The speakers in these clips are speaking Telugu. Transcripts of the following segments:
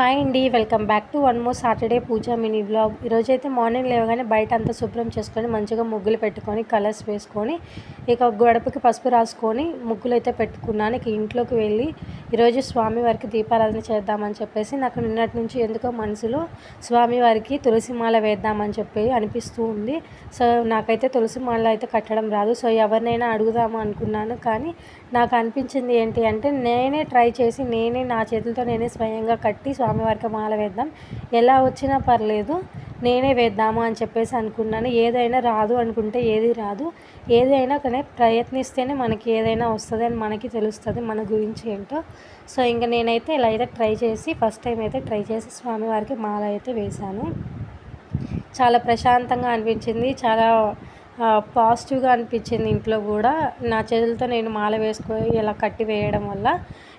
హాయ్ అండి welcome back to one more Saturday Pooja mini blog ఈరోజైతే మార్నింగ్ లేవగానే బయట అంతా శుభ్రం చేసుకొని మంచిగా ముగ్గులు పెట్టుకొని కలర్స్ వేసుకొని ఇక గడపకి పసుపు రాసుకొని ముగ్గులు అయితే పెట్టుకున్నాను. ఇక ఇంట్లోకి వెళ్ళి ఈరోజు స్వామివారికి దీపారాధన చేద్దామని చెప్పేసి నాకు నిన్నటి నుంచి ఎందుకో మనసులో స్వామివారికి తులసి మాల వేద్దామని చెప్పి అనిపిస్తూ ఉంది. సో నాకైతే తులసి మాల అయితే కట్టడం రాదు. సో ఎవరినైనా అడుగుదాము అనుకున్నాను. కానీ నాకు అనిపించింది ఏంటి అంటే నేనే ట్రై చేసి నేనే నా చేతులతో నేనే స్వయంగా కట్టి స్వామివారికి మాల వేద్దాం. ఎలా వచ్చినా పర్లేదు నేనే వేద్దామా అని చెప్పేసి అనుకున్నాను. ఏదైనా రాదు అనుకుంటే ఏది రాదు. ఏదైనా కానీ ప్రయత్నిస్తేనే మనకి ఏదైనా వస్తుంది అని మనకి తెలుస్తుంది మన గురించి ఏంటో. సో ఇంకా నేనైతే ఇలా అయితే ట్రై చేసి ఫస్ట్ టైం అయితే ట్రై చేసి స్వామివారికి మాల అయితే వేశాను. చాలా ప్రశాంతంగా అనిపించింది. చాలా పాజిటివ్గా అనిపించింది ఇంట్లో కూడా. నా చేతులతో నేను మాల వేసుకో ఇలా కట్టి వేయడం వల్ల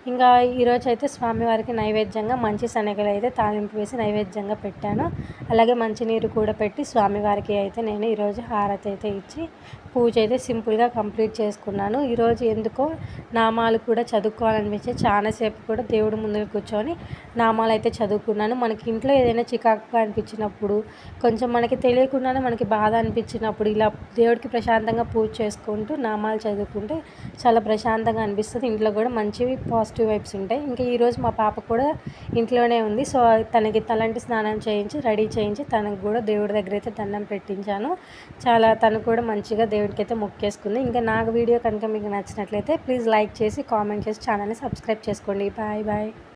ఇంకా ఈరోజు అయితే స్వామివారికి నైవేద్యంగా మంచి శనగలు అయితే తాలింపు వేసి నైవేద్యంగా పెట్టాను. అలాగే మంచినీరు కూడా పెట్టి స్వామివారికి అయితే నేను ఈరోజు హారతి అయితే ఇచ్చి పూజ అయితే సింపుల్గా కంప్లీట్ చేసుకున్నాను. ఈరోజు ఎందుకో నామాలు కూడా చదువుకోవాలనిపించి చాలాసేపు కూడా దేవుడి ముందు కూర్చొని నామాలు అయితే చదువుకున్నాను. మనకి ఇంట్లో ఏదైనా చికాకుగా అనిపించినప్పుడు కొంచెం మనకి తెలియకుండానే మనకి బాధ అనిపించినప్పుడు ఇలా దేవుడికి ప్రశాంతంగా పూజ చేసుకుంటూ నామాలు చదువుకుంటే చాలా ప్రశాంతంగా అనిపిస్తుంది. ఇంట్లో కూడా మంచివి పాజిటివ్ వైబ్స్ ఉంటాయి. ఇంకా ఈరోజు మా పాప కూడా ఇంట్లోనే ఉంది. సో తనకి తలంటి స్నానం చేయించి రెడీ చేయించి తనకు కూడా దేవుడి దగ్గర అయితే దండం పెట్టించాను. చాలా తను కూడా మంచిగా దేవుడికి అయితే మొక్కేసుకుంది. ఇంకా నాకు వీడియో కనుక మీకు నచ్చినట్లయితే ప్లీజ్ లైక్ చేసి కామెంట్ చేసి ఛానల్ని సబ్స్క్రైబ్ చేసుకోండి. Bye bye.